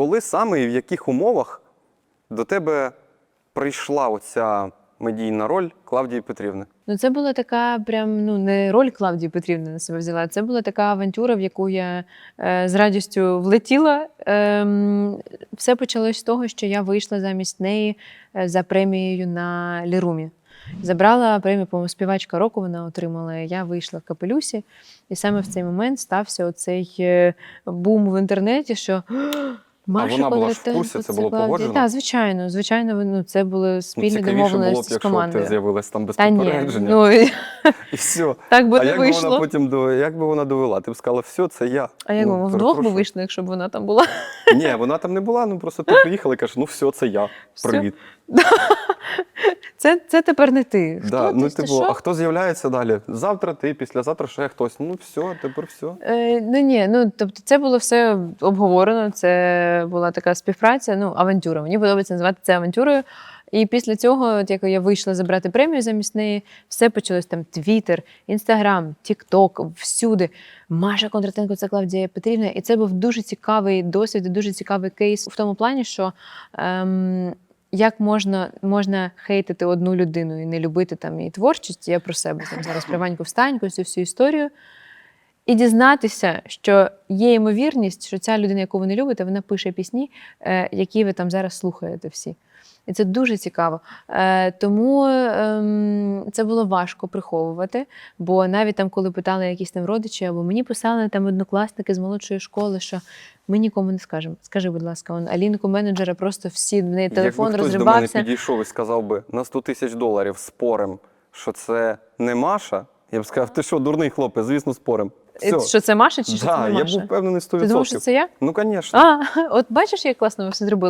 коли саме і в яких умовах до тебе прийшла оця медійна роль Клавдії Петрівни? Ну, це була така прям ну не роль Клавдії Петрівни на себе взяла. Це була така авантюра, в яку я е, з радістю влетіла. Ем, все почалось з того, що я вийшла замість неї е, за премією на Лірумі. Забрала премію, по-моєму, співачка року вона отримала. Я вийшла в капелюсі, і саме в цей момент стався оцей е, бум в інтернеті, що. Маша вона була ж в курсі? Це було Клавдія». погоджено? Так, звичайно, звичайно, ну, це були Ну, спільні цікавіше було б, домовленості з якщо командою. ти з'явилась там без Та ні, попередження. ну І все. так би а не як би вийшло. вона потім до як би вона довела? Ти б сказала, все, це я. А як Ну, би, вдвох би вийшло, вийшли, якщо б вона там була? Ні, вона там не була, ну просто ти приїхала і кажеш, ну все, це я. Привіт. Це, це тепер не ти. Да, ти? ну, Ти типу, що? а хто з'являється далі? Завтра ти, післязавтра ще хтось. Ну все, тепер все. Е, ну ні, ну тобто це було все обговорено. Це була така співпраця, ну авантюра. Мені подобається називати це авантюрою. І після цього, от як я вийшла забрати премію замість неї, все почалось там Твіттер, Інстаграм, Тікток, всюди. Маша Кондратенко, це Клавдія Петрівна. І це був дуже цікавий досвід, дуже цікавий кейс в тому плані, що ем, як можна, можна хейтити одну людину і не любити там її творчість. Я про себе там зараз приваньку Встаньку, цю всю історію. І дізнатися, що є ймовірність, що ця людина, яку ви не любите, вона пише пісні, е, які ви там зараз слухаєте всі. І це дуже цікаво. Е, тому ем, це було важко приховувати, бо навіть там, коли питали якісь там родичі, або мені писали там однокласники з молодшої школи, що ми нікому не скажемо. Скажи, будь ласка, он Алінку менеджера просто всі в неї телефон Якби хтось до мене підійшов і сказав би на 100 тисяч доларів спорим, що це не Маша, я б сказав, ти що, дурний хлопець, звісно, спорим. Що це Маша чи що да, це не я Маша? був впевнений 100%. Ти думав, що це я? Ну, звісно. А, от бачиш, як класно ви все зробили.